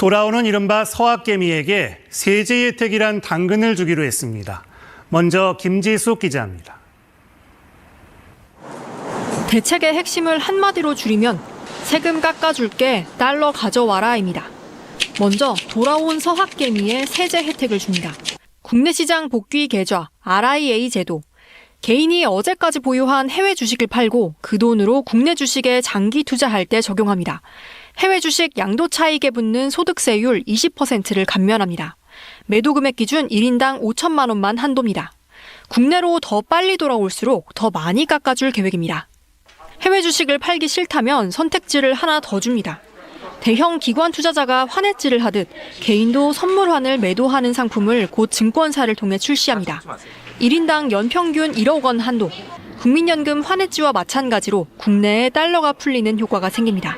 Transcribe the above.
돌아오는 이른바 서학개미에게 세제 혜택이란 당근을 주기로 했습니다. 먼저 김지숙 기자입니다. 대책의 핵심을 한마디로 줄이면 세금 깎아줄게 달러 가져와라입니다. 먼저 돌아온 서학개미에 세제 혜택을 줍니다. 국내 시장 복귀 계좌 RIA 제도. 개인이 어제까지 보유한 해외 주식을 팔고 그 돈으로 국내 주식에 장기 투자할 때 적용합니다. 해외 주식 양도 차익에 붙는 소득세율 20%를 감면합니다. 매도 금액 기준 1인당 5천만 원만 한도입니다. 국내로 더 빨리 돌아올수록 더 많이 깎아줄 계획입니다. 해외 주식을 팔기 싫다면 선택지를 하나 더 줍니다. 대형 기관 투자자가 환해지를 하듯 개인도 선물환을 매도하는 상품을 곧 증권사를 통해 출시합니다. 1인당 연평균 1억 원 한도. 국민연금 환해지와 마찬가지로 국내에 달러가 풀리는 효과가 생깁니다.